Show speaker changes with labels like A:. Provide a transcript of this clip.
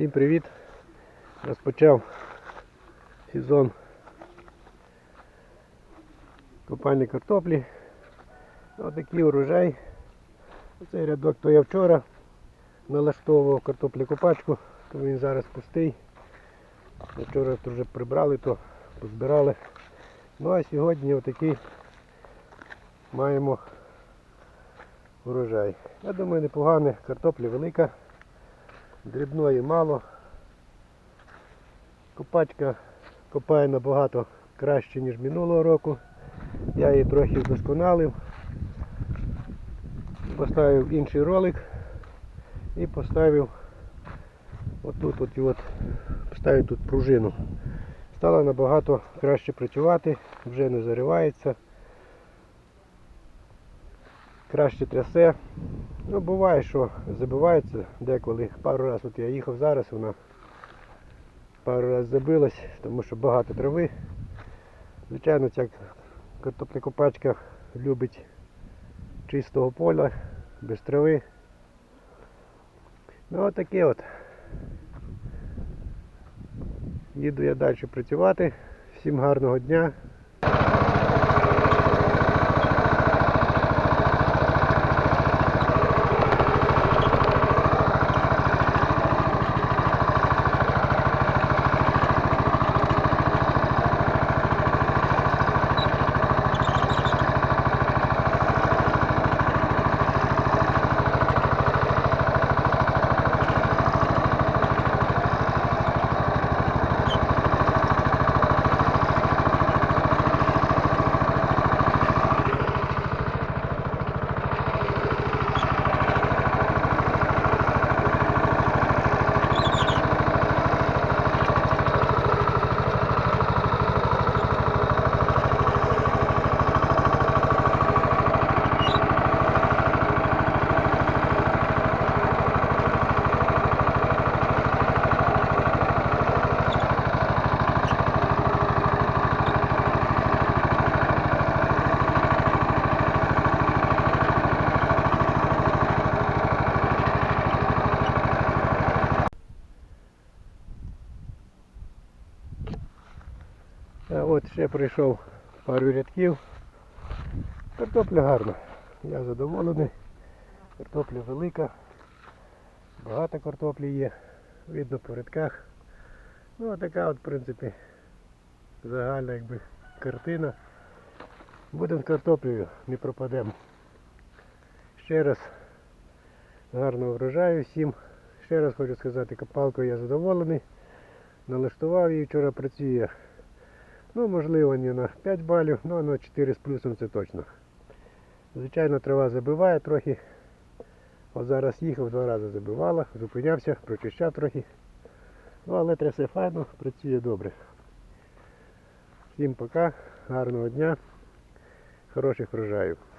A: Всім привіт! Розпочав сезон копання картоплі. Отакий урожай. Оцей рядок то я вчора налаштовував картоплі копачку, то він зараз пустий. Вчора то вже прибрали, то позбирали. Ну а сьогодні отакий маємо урожай. Я думаю, непогане, картопля велика, дрібної мало. Копачка копає набагато краще, ніж минулого року. Я її трохи вдосконалив. Поставив інший ролик і поставив отут от, от, поставив тут пружину. Стало набагато краще працювати, вже не заривається, краще трясе. Ну, буває, що забивається деколи. Пару разів от я їхав зараз, вона пару разів забилась, тому що багато трави. Звичайно, ця картоплекопачка любить чистого поля, без трави. Ну отаке от. Їду я далі працювати. Всім гарного дня. От ще прийшов пару рядків. Картопля гарна. Я задоволений. Картопля велика. Багато картоплі є. Видно по рядках. Ну а така от в принципі загальна якби картина. Будемо з картоплею, не пропадемо. Ще раз гарного врожаю всім. Ще раз хочу сказати, копалкою я задоволений. Налаштував її, вчора працює Ну, можливо, не на 5 балів, але на 4 з плюсом це точно. Звичайно, трава забиває трохи. От зараз їхав, два рази забивала, зупинявся, прочищав трохи. Ну, але трясе файно, працює добре. Всім пока, гарного дня, хороших врожаїв.